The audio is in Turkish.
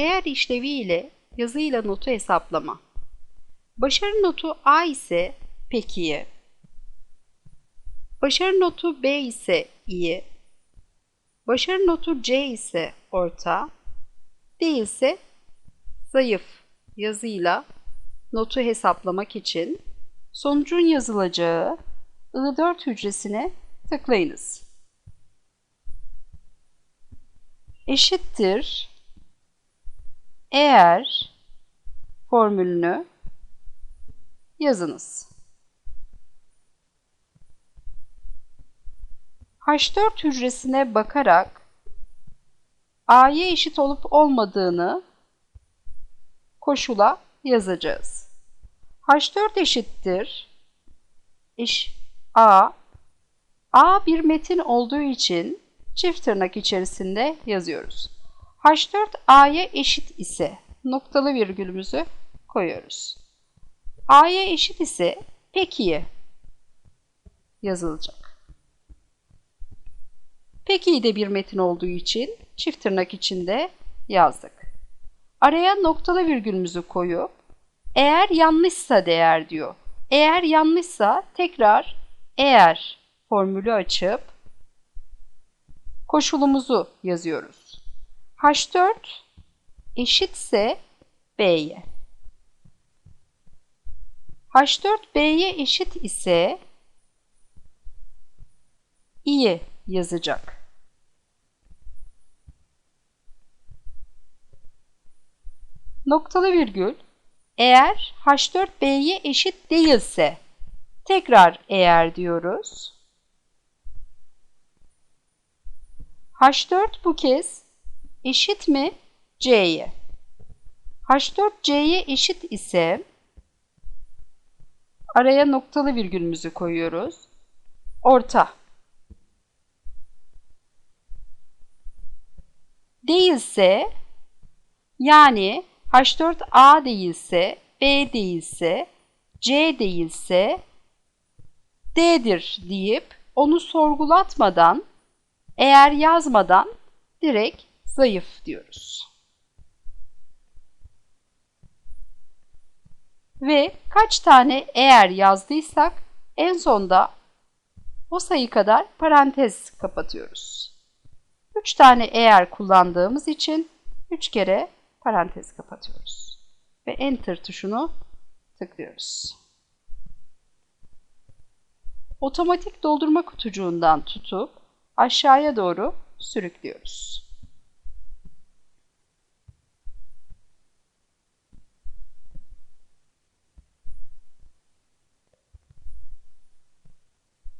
eğer işlevi ile yazıyla notu hesaplama. Başarı notu A ise pek iyi. Başarı notu B ise iyi. Başarı notu C ise orta. D ise zayıf yazıyla notu hesaplamak için sonucun yazılacağı I4 hücresine tıklayınız. Eşittir eğer formülünü yazınız. H4 hücresine bakarak A'ya eşit olup olmadığını koşula yazacağız. H4 eşittir eş A A bir metin olduğu için çift tırnak içerisinde yazıyoruz. H4 A'ya eşit ise noktalı virgülümüzü koyuyoruz. A'ya eşit ise pek iyi yazılacak. Pek iyi de bir metin olduğu için çift tırnak içinde yazdık. Araya noktalı virgülümüzü koyup eğer yanlışsa değer diyor. Eğer yanlışsa tekrar eğer formülü açıp koşulumuzu yazıyoruz. H4 eşitse B'ye. H4 B'ye eşit ise iyi yazacak. Noktalı virgül eğer H4 B'ye eşit değilse tekrar eğer diyoruz. H4 bu kez eşit mi C'ye? H4 C'ye eşit ise araya noktalı virgülümüzü koyuyoruz. Orta. Değilse yani H4A değilse, B değilse, C değilse D'dir deyip onu sorgulatmadan, eğer yazmadan direkt zayıf diyoruz. Ve kaç tane eğer yazdıysak en sonda o sayı kadar parantez kapatıyoruz. 3 tane eğer kullandığımız için 3 kere parantez kapatıyoruz. Ve Enter tuşunu tıklıyoruz. Otomatik doldurma kutucuğundan tutup aşağıya doğru sürüklüyoruz.